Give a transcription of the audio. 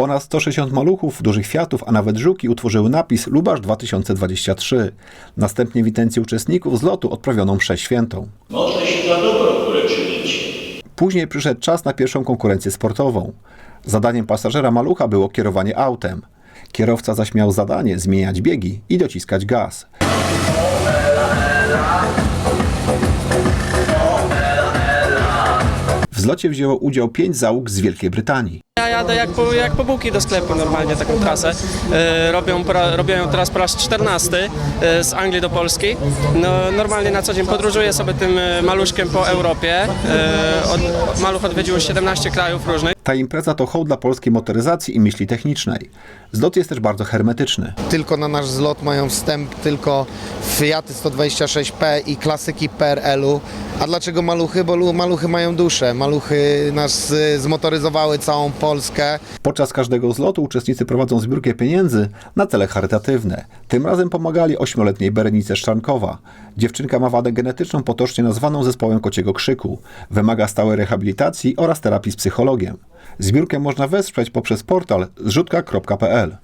Ponad 160 maluchów, dużych kwiatów, a nawet żuki utworzyły napis Lubasz 2023. Następnie w intencji uczestników zlotu odprawiono mszę świętą. Modlę się za dobro, które czynicie. Później przyszedł czas na pierwszą konkurencję sportową. Zadaniem pasażera malucha było kierowanie autem. Kierowca zaś miał zadanie zmieniać biegi i dociskać gaz. W zlocie wzięło udział pięć załóg z Wielkiej Brytanii. Ja jadę jak po, jak po bułki do sklepu normalnie taką trasę. E, robią, po ra- robią ją teraz po raz 14 e, z Anglii do Polski. No, normalnie na co dzień podróżuję sobie tym e, maluszkiem po Europie. E, od, maluch odwiedził 17 krajów różnych. Ta impreza to hołd dla polskiej motoryzacji i myśli technicznej. Zlot jest też bardzo hermetyczny. Tylko na nasz zlot mają wstęp tylko Fiaty 126P i klasyki PRL-u. A dlaczego maluchy? Bo lu- maluchy mają duszę. Maluchy nas y, zmotoryzowały całą Polskę. Podczas każdego zlotu uczestnicy prowadzą zbiórkę pieniędzy na cele charytatywne. Tym razem pomagali ośmioletniej Berenice Szczankowa. Dziewczynka ma wadę genetyczną potocznie nazwaną zespołem kociego krzyku. Wymaga stałej rehabilitacji oraz terapii z psychologiem. Zbiórkę można wesprzeć poprzez portal zrzutka.pl.